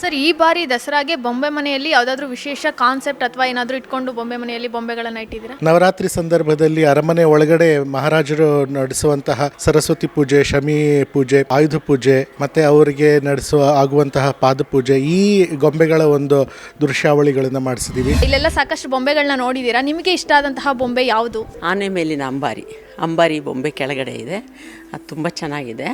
Sir ಈ ಬಾರಿ ದಸರಾಗೆ ಬೊಂಬೆ ಮನೆಯಲ್ಲಿ ಯಾವುದಾದ್ರೂ ವಿಶೇಷ ಕಾನ್ಸೆಪ್ಟ್ ಅಥವಾ ಏನಾದರೂ ಇಟ್ಕೊಂಡು ಬೊಂಬೆ ಮನೆಯಲ್ಲಿ ಬೊಂಬೆಗಳನ್ನು ಇಟ್ಟಿದ್ದೀರಾ? ನವರಾತ್ರಿ ಸಂದರ್ಭದಲ್ಲಿ ಅರಮನೆ ಒಳಗಡೆ ಮಹಾರಾಜರು ನಡೆಸುವಂತಹ ಸರಸ್ವತಿ ಪೂಜೆ ಶಮಿ ಪೂಜೆ ಆಯುಧ ಪೂಜೆ ಮತ್ತೆ ಅವರಿಗೆ ನಡೆಸುವ ಆಗುವಂತಹ ಪಾದಪೂಜೆ ಈ ಗೊಂಬೆಗಳ ಒಂದು ದೃಶ್ಯಾವಳಿಗಳನ್ನು ಮಾಡಿಸಿದೀವಿ. ಇಲ್ಲೆಲ್ಲ ಸಾಕಷ್ಟು ಬೊಂಬೆಗಳನ್ನ ನೋಡಿದ್ದೀರಾ? ನಿಮಗೆ ಇಷ್ಟ ಆದಂತಹ ಬೊಂಬೆ ಯಾವುದು? ಆನೆ ಮೇಲಿನ ಅಂಬಾರಿ. ಅಂಬಾರಿ ಬೊಂಬೆ ಕೆಳಗಡೆ ಇದೆ. ಅದು ತುಂಬ ಚೆನ್ನಾಗಿದೆ.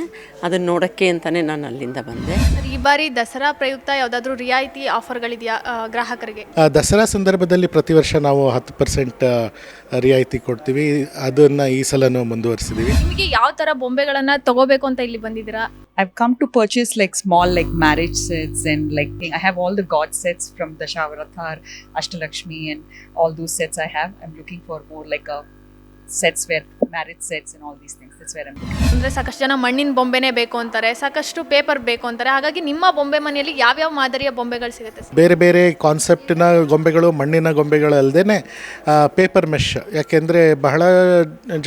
ಅದನ್ನು ನೋಡೋಕ್ಕೆ ಅಂತಲೇ ನಾನು ಅಲ್ಲಿಂದ ಬಂದೆ. ಸರ್ ಈ ಬಾರಿ ದಸರಾ ಪ್ರಯುಕ್ತ ಯಾವುದಾದ್ರೂ ರಿಯಾಯಿತಿ ಆಫರ್ಗಳಿದೆಯಾ ಗ್ರಾಹಕರಿಗೆ? ದಸರಾ ಸಂದರ್ಭದಲ್ಲಿ ಪ್ರತಿ ವರ್ಷ ನಾವು ಹತ್ತು ಪರ್ಸೆಂಟ್ ರಿಯಾಯಿತಿ ಕೊಡ್ತೀವಿ. ಅದನ್ನು ಈ ಸಲನೂ ಮುಂದುವರಿಸಿದ್ದೀವಿ ನಿಮಗೆ ಯಾವ ಥರ ಬೊಂಬೆಗಳನ್ನು ತಗೋಬೇಕು ಅಂತ ಇಲ್ಲಿ ಬಂದಿದ್ದೀರಾ? I've come to purchase like small like marriage sets and like I have all the god sets from Dashavatar Ashtalakshmi Ashtalakshmi and all those sets I have. I'm looking for more like a sets wear marriage sets and all these things. That's where I'm looking. ಅಂದರೆ ಸಾಕಷ್ಟು ಜನ ಮಣ್ಣಿನ ಬೊಂಬೆನೇ ಬೇಕು ಅಂತಾರೆ ಸಾಕಷ್ಟು paper ಬೇಕು ಅಂತಾರೆ. ಹಾಗಾಗಿ ನಿಮ್ಮ ಬೊಂಬೆ ಮನೆಯಲ್ಲಿ ಯಾವ್ಯಾವ ಮಾದರಿಯ ಬೊಂಬೆಗಳು ಸಿಗುತ್ತೆ ಸರ್? ಬೇರೆ ಬೇರೆ ಕಾನ್ಸೆಪ್ಟಿನ ಗೊಂಬೆಗಳು ಮಣ್ಣಿನ ಗೊಂಬೆಗಳು ಅಲ್ಲದೇ ಪೇಪರ್ ಮೆಶ್ ಯಾಕೆಂದರೆ ಬಹಳ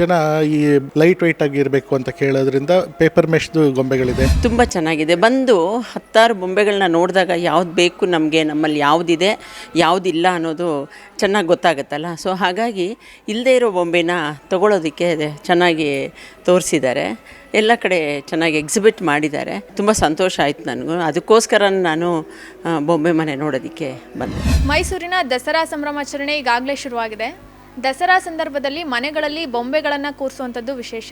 ಜನ ಈ ಲೈಟ್ ವೆಯ್ಟ್ ಆಗಿರಬೇಕು ಅಂತ ಕೇಳೋದ್ರಿಂದ ಪೇಪರ್ ಮೆಶ್ದು ಗೊಂಬೆಗಳಿದೆ. ತುಂಬ ಚೆನ್ನಾಗಿದೆ. ಬಂದು ಹತ್ತಾರು ಬೊಂಬೆಗಳನ್ನ ನೋಡಿದಾಗ ಯಾವ್ದು ಬೇಕು ನಮಗೆ ನಮ್ಮಲ್ಲಿ ಯಾವುದಿದೆ ಯಾವುದಿಲ್ಲ ಅನ್ನೋದು ಚೆನ್ನಾಗಿ ಗೊತ್ತಾಗುತ್ತಲ್ಲ. ಸೊ ಹಾಗಾಗಿ ಇಲ್ಲದೇ ಇರೋ ಬೊಂಬೆನ ತಗೊಳ್ಳೋದಕ್ಕೆ ಚೆನ್ನಾಗಿ ತೋರಿಸಿದ್ದಾರೆ. ಎಲ್ಲ ಕಡೆ ಚೆನ್ನಾಗಿ ಎಕ್ಸಿಬಿಟ್ ಮಾಡಿದ್ದಾರೆ. ತುಂಬ ಸಂತೋಷ ಆಯಿತು ನನಗೂ. ಅದಕ್ಕೋಸ್ಕರ ನಾನು ಬೊಂಬೆ ಮನೆ ನೋಡೋದಕ್ಕೆ ಬಂದೆ. ಮೈಸೂರಿನ ದಸರಾ ಸಂಭ್ರಮಾಚರಣೆ ಈಗಾಗಲೇ ಶುರುವಾಗಿದೆ. ದಸರಾ ಸಂದರ್ಭದಲ್ಲಿ ಮನೆಗಳಲ್ಲಿ ಬೊಂಬೆಗಳನ್ನು ಕೂರಿಸುವಂಥದ್ದು ವಿಶೇಷ.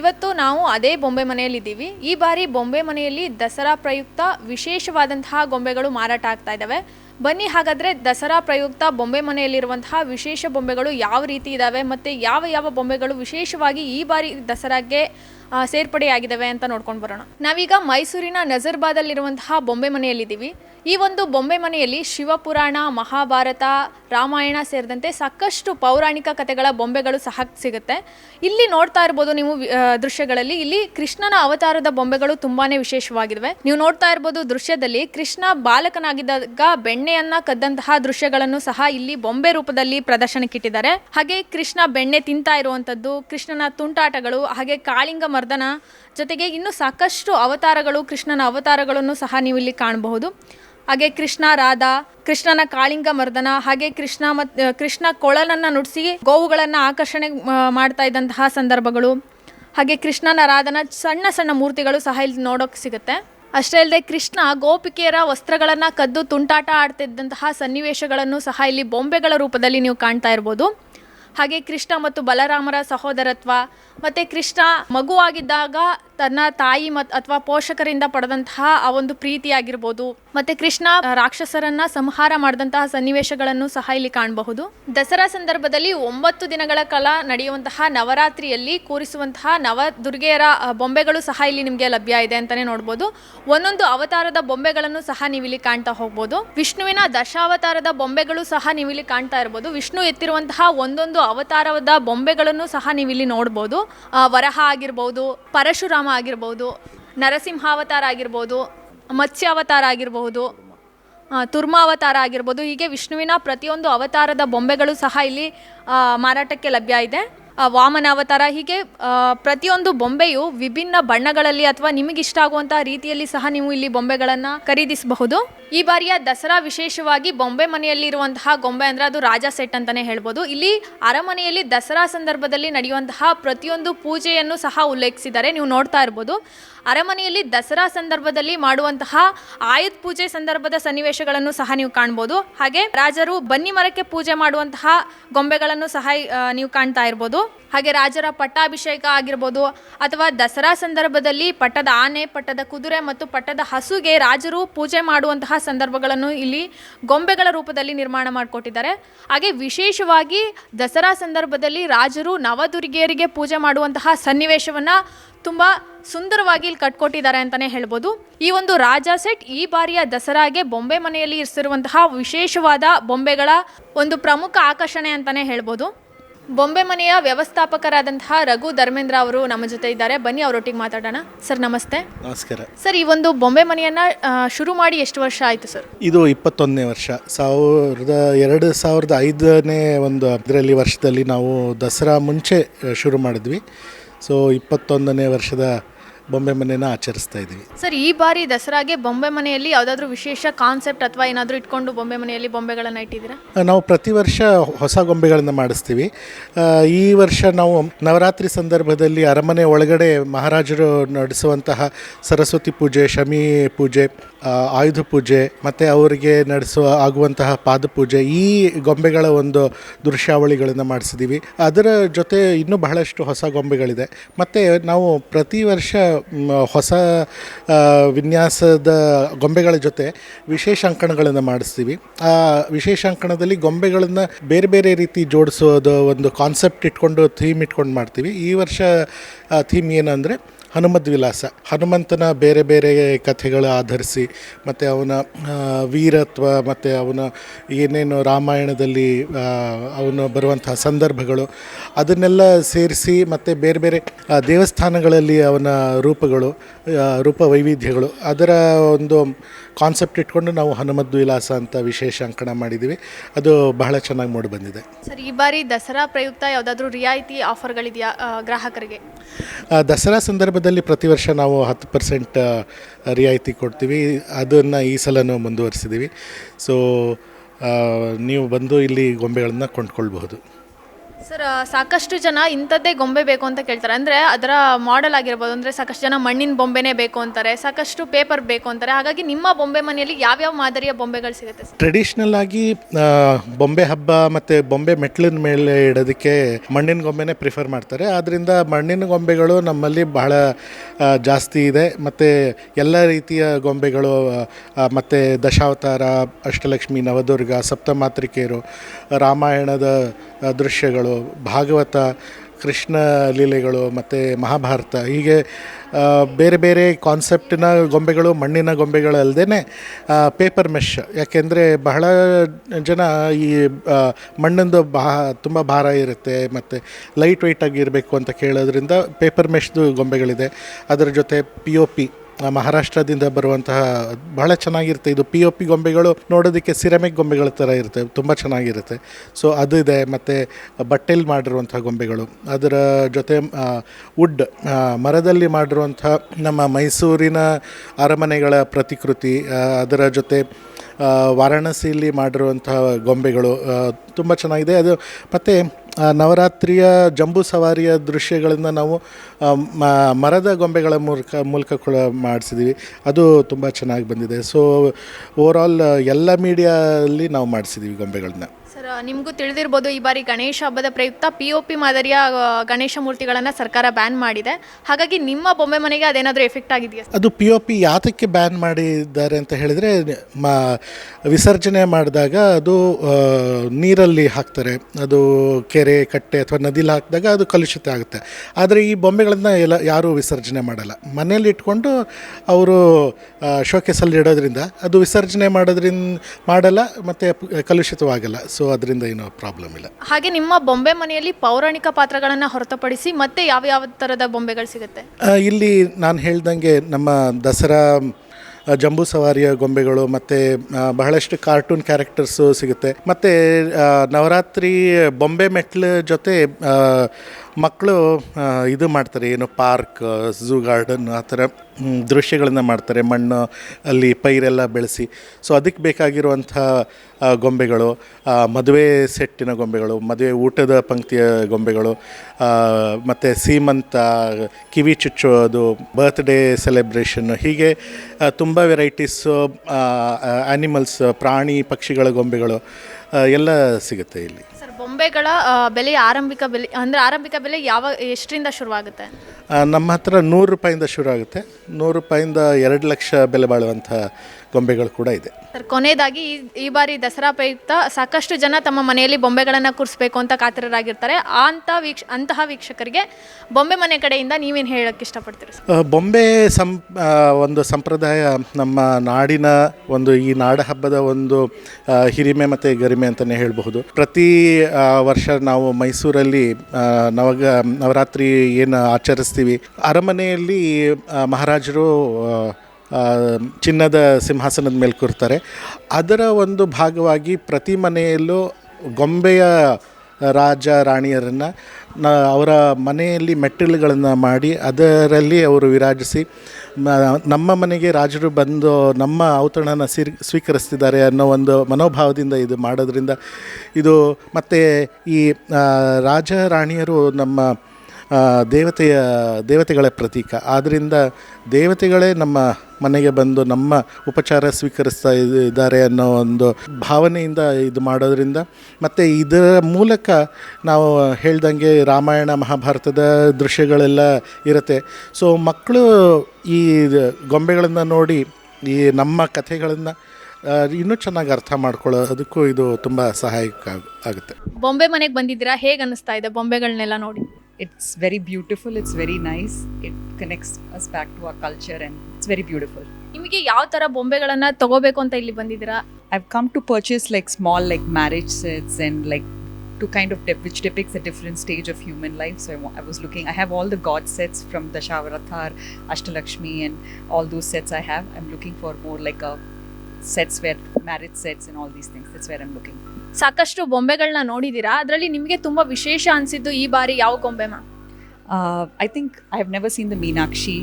ಇವತ್ತು ನಾವು ಅದೇ ಬೊಂಬೆ ಮನೆಯಲ್ಲಿದ್ದೀವಿ. ಈ ಬಾರಿ ಬೊಂಬೆ ಮನೆಯಲ್ಲಿ ದಸರಾ ಪ್ರಯುಕ್ತ ವಿಶೇಷವಾದಂತಹ ಗೊಂಬೆಗಳು ಮಾರಾಟ ಆಗ್ತಾ ಇದ್ದಾವೆ ಬನ್ನಿ ಹಾಗಾದರೆ ದಸರಾ ಪ್ರಯುಕ್ತ ಬೊಂಬೆ ಮನೆಯಲ್ಲಿರುವಂತಹ ವಿಶೇಷ ಬೊಂಬೆಗಳು ಯಾವ ರೀತಿ ಇದ್ದಾವೆ ಮತ್ತು ಯಾವ ಯಾವ ಬೊಂಬೆಗಳು ವಿಶೇಷವಾಗಿ ಈ ಬಾರಿ ದಸರಾಗೆ ಸೇರ್ಪಡೆಯಾಗಿದ್ದಾವೆ ಅಂತ ನೋಡ್ಕೊಂಡು ಬರೋಣ. ನಾವೀಗ ಮೈಸೂರಿನ ನಜರ್ಬಾದಲ್ಲಿರುವಂತಹ ಬೊಂಬೆ ಮನೆಯಲ್ಲಿದ್ದೀವಿ. ಈ ಒಂದು ಬೊಂಬೆ ಮನೆಯಲ್ಲಿ ಶಿವಪುರಾಣ ಮಹಾಭಾರತ, ರಾಮಾಯಣ ಸೇರಿದಂತೆ ಸಾಕಷ್ಟು ಪೌರಾಣಿಕ ಕಥೆಗಳ ಬೊಂಬೆಗಳು ಸಹ ಸಿಗುತ್ತೆ. ಇಲ್ಲಿ ನೋಡ್ತಾ ಇರ್ಬೋದು ನೀವು ದೃಶ್ಯಗಳಲ್ಲಿ. ಇಲ್ಲಿ ಕೃಷ್ಣನ ಅವತಾರದ ಬೊಂಬೆಗಳು ತುಂಬಾನೇ ವಿಶೇಷವಾಗಿವೆ ನೀವು ನೋಡ್ತಾ ಇರ್ಬೋದು ದೃಶ್ಯದಲ್ಲಿ ಕೃಷ್ಣ ಬಾಲಕನಾಗಿದ್ದಾಗ ಬೆಣ್ಣೆಯನ್ನ ಕದ್ದಂತಹ ದೃಶ್ಯಗಳನ್ನು ಸಹ ಇಲ್ಲಿ ಬೊಂಬೆ ರೂಪದಲ್ಲಿ ಪ್ರದರ್ಶನಕ್ಕಿಟ್ಟಿದ್ದಾರೆ. ಹಾಗೆ ಕೃಷ್ಣ ಬೆಣ್ಣೆ ತಿಂತಾ ಇರುವಂತದ್ದು ಕೃಷ್ಣನ ತುಂಟಾಟಗಳು, ಹಾಗೆ ಕಾಳಿಂಗ ಮರ್ದನ ಜೊತೆಗೆ ಇನ್ನು ಸಾಕಷ್ಟು ಅವತಾರಗಳು, ಕೃಷ್ಣನ ಅವತಾರಗಳನ್ನು ಸಹ ನೀವು ಇಲ್ಲಿ ಕಾಣಬಹುದು. ಹಾಗೆ ಕೃಷ್ಣ ರಾಧಾ, ಕೃಷ್ಣನ ಕಾಳಿಂಗ ಮರ್ದನ, ಹಾಗೆ ಕೃಷ್ಣ ಮತ್ ಕೃಷ್ಣ ಕೊಳಲನ್ನ ನುಡಿಸಿ ಗೋವುಗಳನ್ನ ಆಕರ್ಷಣೆ ಮಾಡ್ತಾ ಇದ್ದಂತಹ ಸಂದರ್ಭಗಳು. ಹಾಗೆ ಕೃಷ್ಣನ ರಾಧನ ಸಣ್ಣ ಸಣ್ಣ ಮೂರ್ತಿಗಳು ಸಹ ಇಲ್ಲಿ ನೋಡೋಕೆ ಸಿಗುತ್ತೆ. ಅಷ್ಟೇ ಅಲ್ಲದೆ ಕೃಷ್ಣ ಗೋಪಿಕೆಯರ ವಸ್ತ್ರಗಳನ್ನ ಕದ್ದು ತುಂಟಾಟ ಆಡ್ತಿದ್ದಂತಹ ಸನ್ನಿವೇಶಗಳನ್ನು ಸಹ ಇಲ್ಲಿ ಬೊಂಬೆಗಳ ರೂಪದಲ್ಲಿ ನೀವು ಕಾಣ್ತಾ ಇರ್ಬೋದು. ಹಾಗೆ ಕೃಷ್ಣ ಮತ್ತು ಬಲರಾಮರ ಸಹೋದರತ್ವ, ಮತ್ತು ಕೃಷ್ಣ ಮಗುವಾಗಿದ್ದಾಗ ತನ್ನ ತಾಯಿ ಮತ್, ಅಥವಾ ಪೋಷಕರಿಂದ ಪಡೆದಂತಹ ಆ ಒಂದು ಪ್ರೀತಿಯಾಗಿರ್ಬೋದು. ಮತ್ತು ಕೃಷ್ಣ ರಾಕ್ಷಸರನ್ನ ಸಂಹಾರ ಮಾಡಿದಂತಹ ಸನ್ನಿವೇಶಗಳನ್ನು ಸಹ ಇಲ್ಲಿ ಕಾಣಬಹುದು. ದಸರಾ ಸಂದರ್ಭದಲ್ಲಿ ಒಂಬತ್ತು ದಿನಗಳ ಕಾಲ ನಡೆಯುವಂತಹ ನವರಾತ್ರಿಯಲ್ಲಿ ಕೂರಿಸುವಂತಹ ನವ ದುರ್ಗೆಯರ ಬೊಂಬೆಗಳು ಸಹ ಇಲ್ಲಿ ನಿಮಗೆ ಲಭ್ಯ ಇದೆ ಅಂತಾನೆ ನೋಡ್ಬೋದು. ಒಂದೊಂದು ಅವತಾರದ ಬೊಂಬೆಗಳನ್ನು ಸಹ ನೀವು ಇಲ್ಲಿ ಕಾಣ್ತಾ ಹೋಗ್ಬೋದು. ವಿಷ್ಣುವಿನ ದಶಾವತಾರದ ಬೊಂಬೆಗಳು ಸಹ ನೀವು ಇಲ್ಲಿ ಕಾಣ್ತಾ ಇರ್ಬೋದು. ವಿಷ್ಣು ಎತ್ತಿರುವಂತಹ ಒಂದೊಂದು ಅವತಾರದ ಬೊಂಬೆಗಳನ್ನು ಸಹ ನೀವು ಇಲ್ಲಿ ನೋಡ್ಬೋದು. ವರಹ ಆಗಿರ್ಬೋದು, ಪರಶುರಾಮ ಆಗಿರ್ಬೋದು, ನರಸಿಂಹಾವತಾರ ಆಗಿರ್ಬೋದು ಮತ್ಸ್ಯಾವತಾರ ಆಗಿರಬಹುದು ತುರ್ಮಾವತಾರ ಆಗಿರ್ಬೋದು, ಹೀಗೆ ವಿಷ್ಣುವಿನ ಪ್ರತಿಯೊಂದು ಅವತಾರದ ಬೊಂಬೆಗಳು ಸಹ ಇಲ್ಲಿ ಮಾರಾಟಕ್ಕೆ ಲಭ್ಯ ಇದೆ. ವಾಮನ ಅವತಾರ ಹೀಗೆ ಪ್ರತಿಯೊಂದು ಬೊಂಬೆಯು ವಿಭಿನ್ನ ಬಣ್ಣಗಳಲ್ಲಿ ಅಥವಾ ನಿಮಗಿಷ್ಟ ಆಗುವಂತಹ ರೀತಿಯಲ್ಲಿ ಸಹ ನೀವು ಇಲ್ಲಿ ಬೊಂಬೆಗಳನ್ನು ಖರೀದಿಸಬಹುದು. ಈ ಬಾರಿಯ ದಸರಾ ವಿಶೇಷವಾಗಿ ಬೊಂಬೆ ಮನೆಯಲ್ಲಿರುವಂತಹ ಗೊಂಬೆ ಅಂದರೆ ಅದು ರಾಜ ಸೆಟ್ ಅಂತಾನೆ ಹೇಳ್ಬೋದು. ಇಲ್ಲಿ ಅರಮನೆಯಲ್ಲಿ ದಸರಾ ಸಂದರ್ಭದಲ್ಲಿ ನಡೆಯುವಂತಹ ಪ್ರತಿಯೊಂದು ಪೂಜೆಯನ್ನು ಸಹ ಉಲ್ಲೇಖಿಸಿದ್ದಾರೆ. ನೀವು ನೋಡ್ತಾ ಇರ್ಬೋದು. ಅರಮನೆಯಲ್ಲಿ ದಸರಾ ಸಂದರ್ಭದಲ್ಲಿ ಮಾಡುವಂತಹ ಆಯುಧ ಪೂಜೆ ಸಂದರ್ಭದ ಸನ್ನಿವೇಶಗಳನ್ನು ಸಹ ನೀವು ಕಾಣ್ಬೋದು. ಹಾಗೆ ರಾಜರು ಬನ್ನಿ ಮರಕ್ಕೆ ಪೂಜೆ ಮಾಡುವಂತಹ ಗೊಂಬೆಗಳನ್ನು ಸಹ ನೀವು ಕಾಣ್ತಾ ಇರ್ಬೋದು. ಹಾಗೆ ರಾಜರ ಪಟ್ಟಾಭಿಷೇಕ ಆಗಿರ್ಬೋದು ಅಥವಾ ದಸರಾ ಸಂದರ್ಭದಲ್ಲಿ ಪಟ್ಟದ ಆನೆ, ಪಟ್ಟದ ಕುದುರೆ ಮತ್ತು ಪಟ್ಟದ ಹಸುಗೆ ರಾಜರು ಪೂಜೆ ಮಾಡುವಂತಹ ಸಂದರ್ಭಗಳನ್ನು ಇಲ್ಲಿ ಗೊಂಬೆಗಳ ರೂಪದಲ್ಲಿ ನಿರ್ಮಾಣ ಮಾಡಿಕೊಟ್ಟಿದ್ದಾರೆ. ಹಾಗೆ ವಿಶೇಷವಾಗಿ ದಸರಾ ಸಂದರ್ಭದಲ್ಲಿ ರಾಜರು ನವದುರ್ಗಿಯರಿಗೆ ಪೂಜೆ ಮಾಡುವಂತಹ ಸನ್ನಿವೇಶವನ್ನು ತುಂಬ ಸುಂದರವಾಗಿ ಇಲ್ಲಿ ಕಟ್ಕೊಟ್ಟಿದ್ದಾರೆ ಅಂತಲೇ ಹೇಳ್ಬೋದು. ಈ ಒಂದು ರಾಜ ಸೆಟ್ ಈ ಬಾರಿಯ ದಸರಾಗೆ ಬೊಂಬೆ ಮನೆಯಲ್ಲಿ ಇರಿಸಿರುವಂತಹ ವಿಶೇಷವಾದ ಬೊಂಬೆಗಳ ಒಂದು ಪ್ರಮುಖ ಆಕರ್ಷಣೆ ಅಂತಲೇ ಹೇಳ್ಬೋದು. ಬೊಂಬೆ ಮನೆಯ ವ್ಯವಸ್ಥಾಪಕರಾದಂತಹ ರಘು ಧರ್ಮೇಂದ್ರ ಅವರು ನಮ್ಮ ಜೊತೆ ಇದ್ದಾರೆ. ಬನ್ನಿ ಅವರೊಟ್ಟಿಗೆ ಮಾತಾಡೋಣ. ಸರ್ ನಮಸ್ತೆ. ನಮಸ್ಕಾರ. ಸರ್ ಈ ಒಂದು ಬೊಂಬೆ ಮನೆಯನ್ನು ಶುರು ಮಾಡಿ ಎಷ್ಟು ವರ್ಷ ಆಯಿತು ಸರ್? ಇದು ಇಪ್ಪತ್ತೊಂದನೇ ವರ್ಷ. ಸಾವಿರದ ಎರಡು ಸಾವಿರದ ಐದನೇ ಒಂದು ಅದರಲ್ಲಿ ವರ್ಷದಲ್ಲಿ ನಾವು ದಸರಾ ಮುಂಚೆ ಶುರು ಮಾಡಿದ್ವಿ. ಸೊ ಇಪ್ಪತ್ತೊಂದನೇ ವರ್ಷದ ಬೊಂಬೆ ಮನೆನ ಆಚರಿಸ್ತಾ ಇದ್ದೀವಿ. ಸರ್ ಈ ಬಾರಿ ದಸರಾಗೆ ಬೊಂಬೆ ಮನೆಯಲ್ಲಿ ಯಾವುದಾದ್ರೂ ವಿಶೇಷ ಕಾನ್ಸೆಪ್ಟ್ ಅಥವಾ ಏನಾದರೂ ಇಟ್ಕೊಂಡು ಬೊಂಬೆ ಮನೆಯಲ್ಲಿ ಬೊಂಬೆಗಳನ್ನು ಇಟ್ಟಿದ್ದೀರಾ? ನಾವು ಪ್ರತಿ ವರ್ಷ ಹೊಸ ಗೊಂಬೆಗಳನ್ನು ಮಾಡಿಸ್ತೀವಿ. ಆ, ಈ ವರ್ಷ ನಾವು ನವರಾತ್ರಿ ಸಂದರ್ಭದಲ್ಲಿ ಅರಮನೆ ಒಳಗಡೆ ಮಹಾರಾಜರು ನಡೆಸುವಂತಹ ಸರಸ್ವತಿ ಪೂಜೆ ಶಮಿ ಪೂಜೆ ಆ, ಆಯುಧ ಪೂಜೆ ಮತ್ತು ಅವರಿಗೆ ನಡೆಸುವ ಆಗುವಂತಹ ಪಾದಪೂಜೆ ಈ ಗೊಂಬೆಗಳ ಒಂದು ದೃಶ್ಯಾವಳಿಗಳನ್ನು ಮಾಡಿಸಿದ್ದೀವಿ ಅದರ ಜೊತೆ ಇನ್ನೂ ಬಹಳಷ್ಟು ಹೊಸ ಗೊಂಬೆಗಳಿದೆ. ಮತ್ತು ನಾವು ಪ್ರತಿ ವರ್ಷ ಹೊಸ ವಿನ್ಯಾಸದ ಗೊಂಬೆಗಳ ಜೊತೆ ವಿಶೇಷ ಅಂಕಣಗಳನ್ನು ಮಾಡಿಸ್ತೀವಿ. ಆ ವಿಶೇಷ ಅಂಕಣದಲ್ಲಿ ಗೊಂಬೆಗಳನ್ನು ಬೇರೆ ಬೇರೆ ರೀತಿ ಜೋಡಿಸೋದು ಒಂದು ಕಾನ್ಸೆಪ್ಟ್ ಇಟ್ಕೊಂಡು ಥೀಮ್ ಇಟ್ಕೊಂಡು ಮಾಡ್ತೀವಿ. ಈ ವರ್ಷ ಥೀಮ್ ಏನಂದರೆ ಹನುಮದ್ ವಿಲಾಸ. ಹನುಮಂತನ ಬೇರೆ ಬೇರೆ ಕಥೆಗಳ ಆಧರಿಸಿ, ಮತ್ತು ಅವನ ವೀರತ್ವ, ಮತ್ತು ಅವನ ಏನೇನು ರಾಮಾಯಣದಲ್ಲಿ ಅವನು ಬರುವಂತಹ ಸಂದರ್ಭಗಳು, ಅದನ್ನೆಲ್ಲ ಸೇರಿಸಿ, ಮತ್ತು ಬೇರೆ ಬೇರೆ ದೇವಸ್ಥಾನಗಳಲ್ಲಿ ಅವನ ರೂಪಗಳು ರೂಪ ವೈವಿಧ್ಯಗಳು, ಅದರ ಒಂದು ಕಾನ್ಸೆಪ್ಟ್ ಇಟ್ಕೊಂಡು ನಾವು ಹನುಮದ್ ವಿಲಾಸ ಅಂತ ವಿಶೇಷ ಅಂಕಣ ಮಾಡಿದ್ದೀವಿ ಅದು ಬಹಳ ಚೆನ್ನಾಗಿ ಮೂಡಿ ಬಂದಿದೆ. ಸರ್ ಈ ಬಾರಿ ದಸರಾ ಪ್ರಯುಕ್ತ ಯಾವುದಾದ್ರೂ ರಿಯಾಯಿತಿ ಆಫರ್ಗಳಿದೆಯಾ ಗ್ರಾಹಕರಿಗೆ? ದಸರಾ ಸಂದರ್ಭದಲ್ಲಿ ಪ್ರತಿ ವರ್ಷ ನಾವು ಹತ್ತು ಪರ್ಸೆಂಟ್ ರಿಯಾಯಿತಿ ಕೊಡ್ತೀವಿ. ಅದನ್ನು ಈ ಸಲನೂ ಮುಂದುವರಿಸಿದ್ದೀವಿ ಸೊ ನೀವು ಬಂದು ಇಲ್ಲಿ ಗೊಂಬೆಗಳನ್ನು ಕೊಂಡ್ಕೊಳ್ಬಹುದು. ಸರ್ ಸಾಕಷ್ಟು ಜನ ಇಂಥದ್ದೇ ಗೊಂಬೆ ಬೇಕು ಅಂತ ಕೇಳ್ತಾರೆ. ಅಂದರೆ ಅದರ ಮಾಡೆಲ್ ಆಗಿರ್ಬೋದು, ಅಂದರೆ ಸಾಕಷ್ಟು ಜನ ಮಣ್ಣಿನ ಬೊಂಬೆನೇ ಬೇಕು ಅಂತಾರೆ, ಸಾಕಷ್ಟು ಪೇಪರ್ ಬೇಕು ಅಂತಾರೆ. ಹಾಗಾಗಿ ನಿಮ್ಮ ಬೊಂಬೆ ಮನೆಯಲ್ಲಿ ಯಾವ್ಯಾವ ಮಾದರಿಯ ಬೊಂಬೆಗಳು ಸಿಗುತ್ತೆ ಸರ್? ಟ್ರೆಡಿಷ್ನಲ್ ಆಗಿ ಬೊಂಬೆ ಹಬ್ಬ ಮತ್ತು ಬೊಂಬೆ ಮೆಟ್ಲಿನ ಮೇಲೆ ಇಡೋದಕ್ಕೆ ಮಣ್ಣಿನ ಗೊಂಬೆನೇ ಪ್ರಿಫರ್ ಮಾಡ್ತಾರೆ. ಆದ್ದರಿಂದ ಮಣ್ಣಿನ ಗೊಂಬೆಗಳು ನಮ್ಮಲ್ಲಿ ಬಹಳ ಜಾಸ್ತಿ ಇದೆ. ಮತ್ತು ಎಲ್ಲ ರೀತಿಯ ಗೊಂಬೆಗಳು ಮತ್ತು ದಶಾವತಾರ, ಅಷ್ಟಲಕ್ಷ್ಮಿ, ನವದುರ್ಗ ಸಪ್ತಮಾತ್ರಿಕೆಯರು ರಾಮಾಯಣದ ದೃಶ್ಯಗಳು ಭಾಗವತ, ಕೃಷ್ಣ ಲೀಲೆಗಳು ಮತ್ತು ಮಹಾಭಾರತ, ಹೀಗೆ ಬೇರೆ ಬೇರೆ ಕಾನ್ಸೆಪ್ಟಿನ ಗೊಂಬೆಗಳು, ಮಣ್ಣಿನ ಗೊಂಬೆಗಳು ಅಲ್ಲದೆ ಪೇಪರ್ ಮೆಶ್ ಯಾಕೆಂದರೆ ಬಹಳ ಜನ ಈ ಮಣ್ಣಿಂದು ಬಹ ತುಂಬ ಭಾರ ಇರುತ್ತೆ ಮತ್ತು ಲೈಟ್ ವೆಯ್ಟಾಗಿ ಆಗಿರಬೇಕು ಅಂತ ಕೇಳೋದ್ರಿಂದ ಪೇಪರ್ ಮೆಶ್ದು ಗೊಂಬೆಗಳಿದೆ. ಅದರ ಜೊತೆ ಪಿ ಒ ಪಿ ಮಹಾರಾಷ್ಟ್ರದಿಂದ ಬರುವಂತಹ ಬಹಳ ಚೆನ್ನಾಗಿರುತ್ತೆ. ಇದು ಪಿ ಒ ಪಿ ಗೊಂಬೆಗಳು ನೋಡೋದಕ್ಕೆ ಸಿರಮಿಕ್ ಗೊಂಬೆಗಳ ಥರ ಇರುತ್ತೆ. ತುಂಬ ಚೆನ್ನಾಗಿರುತ್ತೆ. ಸೊ ಅದು ಇದೆ. ಮತ್ತು ಬಟ್ಟೆಲಿ ಮಾಡಿರುವಂಥ ಗೊಂಬೆಗಳು. ಅದರ ಜೊತೆ ವುಡ್ ಮರದಲ್ಲಿ ಮಾಡಿರುವಂಥ ನಮ್ಮ ಮೈಸೂರಿನ ಅರಮನೆಗಳ ಪ್ರತಿಕೃತಿ ಅದರ ಜೊತೆ ವಾರಾಣಸಿಯಲ್ಲಿ ಮಾಡಿರುವಂತಹ ಗೊಂಬೆಗಳು ತುಂಬ ಚೆನ್ನಾಗಿದೆ. ಅದು ಮತ್ತು ನವರಾತ್ರಿಯ ಜಂಬೂ ಸವಾರಿಯ ದೃಶ್ಯಗಳನ್ನು ನಾವು ಮರದ ಗೊಂಬೆಗಳ ಮೂಲಕ ಮೂಲಕ ಕೂಡ ಮಾಡಿಸಿದ್ದೀವಿ ಅದು ತುಂಬ ಚೆನ್ನಾಗಿ ಬಂದಿದೆ. ಸೊ ಓವರಾಲ್ ಎಲ್ಲ ಮೀಡಿಯಲ್ಲಿ ನಾವು ಮಾಡಿಸಿದ್ದೀವಿ ಗೊಂಬೆಗಳನ್ನ ನಿಮಗೂ ತಿಳಿದಿರ್ಬೋದು, ಈ ಬಾರಿ ಗಣೇಶ ಹಬ್ಬದ ಪ್ರಯುಕ್ತ ಪಿ ಒ ಪಿ ಮಾದರಿಯ ಗಣೇಶ ಮೂರ್ತಿಗಳನ್ನು ಸರ್ಕಾರ ಬ್ಯಾನ್ ಮಾಡಿದೆ. ಹಾಗಾಗಿ ನಿಮ್ಮ ಬೊಂಬೆ ಮನೆಗೆ ಅದೇನಾದರೂ ಎಫೆಕ್ಟ್ ಆಗಿದೆಯಾ? ಅದು ಪಿ ಒ ಪಿ ಯಾತಕ್ಕೆ ಬ್ಯಾನ್ ಮಾಡಿದ್ದಾರೆ ಅಂತ ಹೇಳಿದರೆ, ಮಾ, ವಿಸರ್ಜನೆ ಮಾಡಿದಾಗ ಅದು ನೀರಲ್ಲಿ ಹಾಕ್ತಾರೆ. ಅದು ಕೆರೆ, ಕಟ್ಟೆ ಅಥವಾ ನದಿಲಿ ಹಾಕಿದಾಗ ಅದು ಕಲುಷಿತ ಆಗುತ್ತೆ. ಆದರೆ ಈ ಬೊಂಬೆಗಳನ್ನು ಎಲ್ಲ ಯಾರೂ ವಿಸರ್ಜನೆ ಮಾಡಲ್ಲ. ಮನೇಲಿ ಇಟ್ಕೊಂಡು ಅವರು ಶೋಕೇಸಲ್ಲಿ ಇಡೋದ್ರಿಂದ ಅದು ವಿಸರ್ಜನೆ ಮಾಡೋದ್ರಿಂದ ಮಾಡಲ್ಲ, ಮತ್ತು ಕಲುಷಿತವಾಗಲ್ಲ. ಸೊ ಅದರಿಂದ ಏನು ಪ್ರಾಬ್ಲಮ್ ಇಲ್ಲ. ಹಾಗೆ ನಿಮ್ಮ ಬೊಂಬೆ ಮನೆಯಲ್ಲಿ ಪೌರಾಣಿಕ ಪಾತ್ರಗಳನ್ನು ಹೊರತುಪಡಿಸಿ ಮತ್ತೆ ಯಾವ ಯಾವ ಥರದ ಬೊಂಬೆಗಳು ಸಿಗುತ್ತೆ? ಆ, ಇಲ್ಲಿ ನಾನು ಹೇಳ್ದಂಗೆ ನಮ್ಮ ದಸರಾ ಆ, ಜಂಬೂ ಸವಾರಿಯ ಗೊಂಬೆಗಳು ಮತ್ತು ಬಹಳಷ್ಟು ಕಾರ್ಟೂನ್ ಕ್ಯಾರೆಕ್ಟರ್ಸು ಸಿಗುತ್ತೆ. ಮತ್ತು ನವರಾತ್ರಿ ಬೊಂಬೆ ಮೆಟ್ಲ ಜೊತೆ ಮಕ್ಕಳು ಇದು ಮಾಡ್ತಾರೆ ಏನು ಪಾರ್ಕ್ ಝೂ ಗಾರ್ಡನ್ ಆ ಥರ. ದೃಶ್ಯಗಳನ್ನು ಮಾಡ್ತಾರೆ. ಮಣ್ಣು, ಅಲ್ಲಿ ಪೈರೆಲ್ಲ ಬೆಳೆಸಿ. ಸೊ ಅದಕ್ಕೆ ಬೇಕಾಗಿರುವಂಥ ಗೊಂಬೆಗಳು ಮದುವೆ ಸೆಟ್ಟಿನ ಗೊಂಬೆಗಳು, ಮದುವೆ ಊಟದ ಪಂಕ್ತಿಯ ಗೊಂಬೆಗಳು ಮತ್ತು ಸೀಮಂತ, ಕಿವಿ ಚುಚ್ಚೋದು ಬರ್ತ್ಡೇ ಸೆಲೆಬ್ರೇಷನ್ ಹೀಗೆ ತುಂಬ ವೆರೈಟೀಸು ಆ್ಯನಿಮಲ್ಸ್ ಪ್ರಾಣಿ ಪಕ್ಷಿಗಳ ಗೊಂಬೆಗಳು ಎಲ್ಲ ಸಿಗುತ್ತೆ ಇಲ್ಲಿ. ಬೊಂಬೆಗಳ ಬೆಲೆ ಆರಂಭಿಕ ಬೆಲೆ, ಅಂದರೆ ಆರಂಭಿಕ ಬೆಲೆ ಯಾವ, ಎಷ್ಟರಿಂದ ಶುರುವಾಗುತ್ತೆ? ನಮ್ಮ ಹತ್ರ ನೂರು ರೂಪಾಯಿಂದ ಶುರು ಆಗುತ್ತೆ ನೂರು ರೂಪಾಯಿಂದ ಎರಡು ಲಕ್ಷ ಬೆಲೆ ಬಾಳುವಂಥ ಗೊಂಬೆಗಳು ಕೂಡ ಇದೆ. ಸರ್, ಕೊನೆಯದಾಗಿ ಈ ಈ ಬಾರಿ ದಸರಾ ಪ್ರಯುಕ್ತ ಸಾಕಷ್ಟು ಜನ ತಮ್ಮ ಮನೆಯಲ್ಲಿ ಬೊಂಬೆಗಳನ್ನು ಕೂರಿಸಬೇಕು ಅಂತ ಕಾತರರಾಗಿರ್ತಾರೆ. ಅಂಥ ವೀಕ್ಷ, ಅಂತಹ ವೀಕ್ಷಕರಿಗೆ ಬೊಂಬೆ ಮನೆ ಕಡೆಯಿಂದ ನೀವೇನು ಹೇಳೋಕ್ಕೆ ಇಷ್ಟಪಡ್ತೀರಿ ಸರ್? ಬೊಂಬೆ ಸಂ ಒಂದು ಸಂಪ್ರದಾಯ ನಮ್ಮ ನಾಡಿನ ಒಂದು ಈ ನಾಡ ಹಬ್ಬದ ಒಂದು ಹಿರಿಮೆ ಮತ್ತು ಗರಿಮೆ ಅಂತಲೇ ಹೇಳಬಹುದು. ಪ್ರತಿ ವರ್ಷ ನಾವು ಮೈಸೂರಲ್ಲಿ ನವಗ, ನವರಾತ್ರಿ ಏನು ಆಚರಿಸ್ತೀವಿ, ಅರಮನೆಯಲ್ಲಿ ಮಹಾರಾಜರು ಚಿನ್ನದ ಸಿಂಹಾಸನದ ಮೇಲೆ ಕೂರ್ತಾರೆ. ಅದರ ಒಂದು ಭಾಗವಾಗಿ ಪ್ರತಿ ಮನೆಯಲ್ಲೂ ಗೊಂಬೆಯ ರಾಜ ರಾಣಿಯರನ್ನು ಅವರ ಮನೆಯಲ್ಲಿ ಮೆಟ್ಟಿಲುಗಳನ್ನು ಮಾಡಿ ಅದರಲ್ಲಿ ಅವರು ವಿರಾಜಿಸಿ ನಮ್ಮ ಮನೆಗೆ ರಾಜರು ಬಂದು ನಮ್ಮ ಔತಣನ ಸಿರ್, ಸ್ವೀಕರಿಸ್ತಿದ್ದಾರೆ ಅನ್ನೋ ಒಂದು ಮನೋಭಾವದಿಂದ ಇದು ಮಾಡೋದ್ರಿಂದ ಇದು ಮತ್ತು ಈ ರಾಜ ರಾಣಿಯರು ನಮ್ಮ ದೇವತೆಯ, ದೇವತೆಗಳ ಪ್ರತೀಕ. ಆದ್ದರಿಂದ ದೇವತೆಗಳೇ ನಮ್ಮ ಮನೆಗೆ ಬಂದು ನಮ್ಮ ಉಪಚಾರ ಸ್ವೀಕರಿಸ್ತಾ ಇದ್ದಾರೆ ಅನ್ನೋ ಒಂದು ಭಾವನೆಯಿಂದ ಇದು ಮಾಡೋದ್ರಿಂದ, ಮತ್ತು ಇದರ ಮೂಲಕ ನಾವು ಹೇಳ್ದಂಗೆ ರಾಮಾಯಣ, ಮಹಾಭಾರತದ ದೃಶ್ಯಗಳೆಲ್ಲ ಇರುತ್ತೆ. ಸೊ ಮಕ್ಕಳು ಈ ಗೊಂಬೆಗಳನ್ನು ನೋಡಿ, ಈ ನಮ್ಮ ಕಥೆಗಳನ್ನು ಇನ್ನೂ ಚೆನ್ನಾಗಿ ಅರ್ಥ ಮಾಡ್ಕೊಳ್ಳೋದಕ್ಕೂ ಇದು ತುಂಬ ಸಹಾಯಕ ಆಗುತ್ತೆ. ಬೊಂಬೆ ಮನೆಗೆ ಬಂದಿದ್ದೀರಾ? ಹೇಗೆ ಅನ್ನಿಸ್ತಾ ಇದೆ ಬೊಂಬೆಗಳನ್ನೆಲ್ಲ ನೋಡಿ? It's very beautiful, it's very nice. It connects us back to our culture and it's very beautiful. ನಿಮಗೆ ಯಾವ ಥರ ಬೊಂಬೆಗಳನ್ನು ತಗೋಬೇಕು ಅಂತ ಇಲ್ಲಿ ಬಂದಿದ್ದೀರಾ I've come to purchase like small like marriage sets and like to kind of dep- which depicts a different stage of human life. So I, wa- I was looking. I have all the god sets from Dashavarathar, Ashtalakshmi, and all those sets I have. I'm looking for more like a sets wear marriage sets and all these things. That's where I'm looking. ಸಾಕಷ್ಟು ಬೊಂಬೆಗಳನ್ನ ನೋಡಿದ್ದೀರಾ ಅದರಲ್ಲಿ ನಿಮಗೆ ತುಂಬ ವಿಶೇಷ ಅನಿಸಿದ್ದು ಈ ಬಾರಿ ಯಾವ ಗೊಂಬೆ ma'am I I think I have never seen the Meenakshi,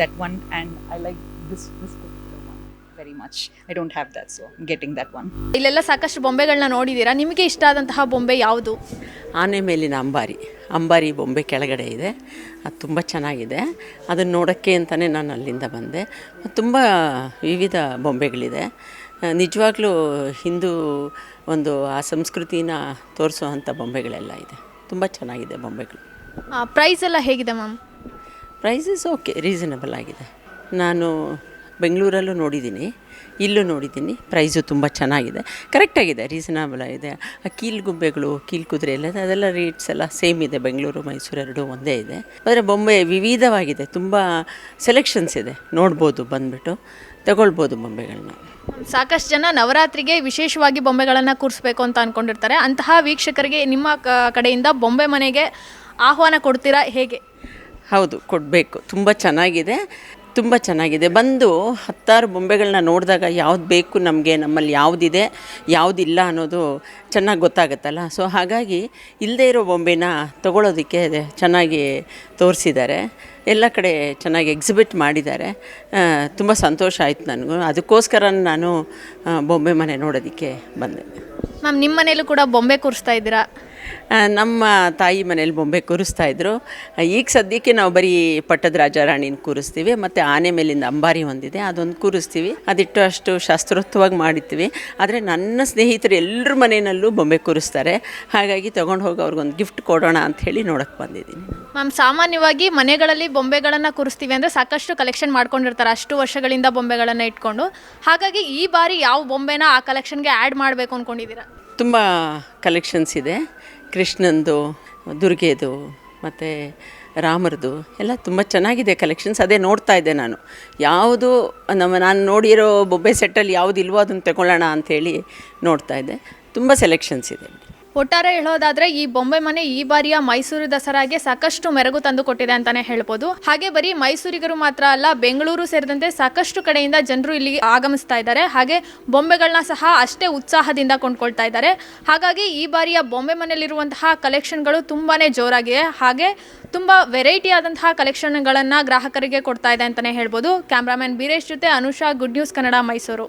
that one, and I like this this particular one very much. I don't have that, so I'm getting that one. ಇಲ್ಲೆಲ್ಲ ಸಾಕಷ್ಟು ಬೊಂಬೆಗಳನ್ನ ನೋಡಿದ್ದೀರಾ ನಿಮಗೆ ಇಷ್ಟ ಆದಂತಹ ಬೊಂಬೆ ಯಾವುದು ಆನೆ ಮೇಲಿನ ಅಂಬಾರಿ ಅಂಬಾರಿ ಬೊಂಬೆ ಕೆಳಗಡೆ ಇದೆ. ಅದು ತುಂಬ ಚೆನ್ನಾಗಿದೆ. ಅದನ್ನು ನೋಡೋಕ್ಕೆ ಅಂತಲೇ ನಾನು ಅಲ್ಲಿಂದ ಬಂದೆ. ತುಂಬ ವಿವಿಧ ಬೊಂಬೆಗಳಿದೆ. ನಿಜವಾಗ್ಲೂ ಹಿಂದೂ ಒಂದು ಆ ಸಂಸ್ಕೃತಿನ ತೋರಿಸೋ ಬೊಂಬೆಗಳೆಲ್ಲ ಇದೆ. ತುಂಬ ಚೆನ್ನಾಗಿದೆ ಬೊಂಬೆಗಳು. ಪ್ರೈಸ್ ಎಲ್ಲ ಹೇಗಿದೆ ಮ್ಯಾಮ್ ಪ್ರೈಸಸ್ ಓಕೆ ರೀಸನಬಲ್ ಆಗಿದೆ. ನಾನು ಬೆಂಗಳೂರಲ್ಲೂ ನೋಡಿದ್ದೀನಿ. ಇಲ್ಲೂ ನೋಡಿದ್ದೀನಿ. ಪ್ರೈಸು ತುಂಬ ಚೆನ್ನಾಗಿದೆ. ಕರೆಕ್ಟಾಗಿದೆ ರೀಸನಬಲ್ ಆಗಿದೆ. ಆ ಕೀಲ್ಗುಬ್ಬೆಗಳು ಕೀಲ್ ಕುದುರೆ ಎಲ್ಲ ಅದೆಲ್ಲ ರೇಟ್ಸ್ ಎಲ್ಲ ಸೇಮ್ ಇದೆ. ಬೆಂಗಳೂರು ಮೈಸೂರು ಎರಡೂ ಒಂದೇ ಇದೆ. ಆದರೆ ಬೊಂಬೆ ವಿವಿಧವಾಗಿದೆ. ತುಂಬ ಸೆಲೆಕ್ಷನ್ಸ್ ಇದೆ. ನೋಡ್ಬೋದು ಬಂದುಬಿಟ್ಟು. ತಗೊಳ್ಬೋದು ಬೊಂಬೆಗಳನ್ನ ಸಾಕಷ್ಟು ಜನ ನವರಾತ್ರಿಗೆ ವಿಶೇಷವಾಗಿ ಬೊಂಬೆಗಳನ್ನು ಕೂರಿಸ್ಬೇಕು ಅಂತ ಅಂದ್ಕೊಂಡಿರ್ತಾರೆ ಅಂತಹ ವೀಕ್ಷಕರಿಗೆ ನಿಮ್ಮ ಕ- ಕಡೆಯಿಂದ ಬೊಂಬೆ ಮನೆಗೆ ಆಹ್ವಾನ ಕೊಡ್ತೀರಾ ಹೇಗೆ? ಹೌದು ಕೊಡಬೇಕು. ತುಂಬ ಚೆನ್ನಾಗಿದೆ. ತುಂಬ ಚೆನ್ನಾಗಿದೆ. ಬಂದು ಹತ್ತಾರು ಬೊಂಬೆಗಳನ್ನ ನೋಡಿದಾಗ ಯಾವ್ದು ಬೇಕು ನಮಗೆ, ನಮ್ಮಲ್ಲಿ ಯಾವುದಿದೆ, ಯಾವುದಿಲ್ಲ ಅನ್ನೋದು ಚೆನ್ನಾಗಿ ಗೊತ್ತಾಗುತ್ತಲ್ಲ? ಸೊ ಹಾಗಾಗಿ ಇಲ್ಲದೇ ಇರೋ ಬೊಂಬೆನ ತಗೊಳ್ಳೋದಕ್ಕೆ ಚೆನ್ನಾಗಿ ತೋರಿಸಿದ್ದಾರೆ. ಎಲ್ಲ ಕಡೆ ಚೆನ್ನಾಗಿ ಎಕ್ಸಿಬಿಟ್ ಮಾಡಿದ್ದಾರೆ. ತುಂಬ ಸಂತೋಷ ಆಯಿತು ನನಗೂ. ಅದಕ್ಕೋಸ್ಕರ ನಾನು ಬೊಂಬೆ ಮನೆ ನೋಡೋದಕ್ಕೆ ಬಂದೆ. ಮ್ಯಾಮ್ ನಿಮ್ಮ ಮನೇಲೂ ಕೂಡ ಬೊಂಬೆ ಕೂರಿಸ್ತಾ ಇದ್ದೀರಾ? ನಮ್ಮ ತಾಯಿ ಮನೇಲಿ ಬೊಂಬೆ ಕೂರಿಸ್ತಾ ಇದ್ರು. ಈಗ ಸದ್ಯಕ್ಕೆ ನಾವು ಬರೀ ಪಟ್ಟದ ರಾಜ ರಾಣಿನ ಕೂರಿಸ್ತೀವಿ ಮತ್ತು ಆನೆ ಮೇಲಿಂದ ಅಂಬಾರಿ ಹೊಂದಿದೆ ಅದೊಂದು ಕೂರಿಸ್ತೀವಿ. ಅದಿಟ್ಟು ಅಷ್ಟು ಶಾಸ್ತ್ರೋಕ್ತವಾಗಿ ಮಾಡಿರ್ತೀವಿ. ಆದರೆ ನನ್ನ ಸ್ನೇಹಿತರು ಎಲ್ಲರ ಮನೆಯಲ್ಲೂ ಬೊಂಬೆ ಕೂರಿಸ್ತಾರೆ. ಹಾಗಾಗಿ ತೊಗೊಂಡು ಹೋಗಿ ಅವ್ರಿಗೊಂದು ಗಿಫ್ಟ್ ಕೊಡೋಣ ಅಂತ ಹೇಳಿ ನೋಡೋಕ್ಕೆ ಬಂದಿದ್ದೀನಿ. ಮ್ಯಾಮ್ ಸಾಮಾನ್ಯವಾಗಿ ಮನೆಗಳಲ್ಲಿ ಬೊಂಬೆಗಳನ್ನು ಕೂರಿಸ್ತೀವಿ ಅಂದರೆ ಸಾಕಷ್ಟು ಕಲೆಕ್ಷನ್ ಮಾಡ್ಕೊಂಡಿರ್ತಾರೆ. ಅಷ್ಟು ವರ್ಷಗಳಿಂದ ಬೊಂಬೆಗಳನ್ನು ಇಟ್ಕೊಂಡು. ಹಾಗಾಗಿ ಈ ಬಾರಿ ಯಾವ ಬೊಂಬೆನ ಆ ಕಲೆಕ್ಷನ್ಗೆ ಆ್ಯಡ್ ಮಾಡಬೇಕು ಅಂದ್ಕೊಂಡಿದ್ದೀರಾ ತುಂಬ ಕಲೆಕ್ಷನ್ಸ್ ಇದೆ. ಕೃಷ್ಣಂದು, ದುರ್ಗೆದು, ಮತ್ತು ರಾಮರದು ಎಲ್ಲ ತುಂಬ ಚೆನ್ನಾಗಿದೆ ಕಲೆಕ್ಷನ್ಸ್ ಅದೇ ನೋಡ್ತಾ ಇದ್ದೆ ನಾನು. ಯಾವುದು ನಮ್ಮ ನಾನು ನೋಡಿರೋ ಬೊಬ್ಬೆ ಸೆಟ್ಟಲ್ಲಿ ಯಾವುದು ಇಲ್ವೋ ಅದನ್ನು ತಗೊಳ್ಳೋಣ ಅಂಥೇಳಿ ನೋಡ್ತಾ ಇದ್ದೆ. ತುಂಬ ಸೆಲೆಕ್ಷನ್ಸ್ ಇದೆ. ಒಟ್ಟಾರೆ ಹೇಳೋದಾದ್ರೆ ಈ ಬೊಂಬೆ ಮನೆ ಈ ಬಾರಿಯ ಮೈಸೂರು ದಸರಾಗೆ ಸಾಕಷ್ಟು ಮೆರಗು ತಂದು ಕೊಟ್ಟಿದೆ ಅಂತಾನೆ ಹೇಳ್ಬೋದು. ಹಾಗೆ ಬರೀ ಮೈಸೂರಿಗರು ಮಾತ್ರ ಅಲ್ಲ, ಬೆಂಗಳೂರು ಸೇರಿದಂತೆ ಸಾಕಷ್ಟು ಕಡೆಯಿಂದ ಜನರು ಇಲ್ಲಿ ಆಗಮಿಸ್ತಾ ಇದ್ದಾರೆ. ಹಾಗೆ ಬೊಂಬೆಗಳನ್ನ ಸಹ ಅಷ್ಟೇ ಉತ್ಸಾಹದಿಂದ ಕೊಂಡ್ಕೊಳ್ತಾ ಇದ್ದಾರೆ. ಹಾಗಾಗಿ ಈ ಬಾರಿಯ ಬೊಂಬೆ ಮನೆಯಲ್ಲಿರುವಂತಹ ಕಲೆಕ್ಷನ್ಗಳು ತುಂಬಾನೇ ಜೋರಾಗಿದೆ. ಹಾಗೆ ತುಂಬ ವೆರೈಟಿ ಆದಂತಹ ಕಲೆಕ್ಷನ್ಗಳನ್ನು ಗ್ರಾಹಕರಿಗೆ ಕೊಡ್ತಾ ಇದೆ ಅಂತಾನೆ ಹೇಳ್ಬೋದು. ಕ್ಯಾಮ್ರಾಮನ್ ಬೀರೇಶ್ ಜೊತೆ ಅನುಷಾ ಗುಡ್ ನ್ಯೂಸ್ ಕನ್ನಡ ಮೈಸೂರು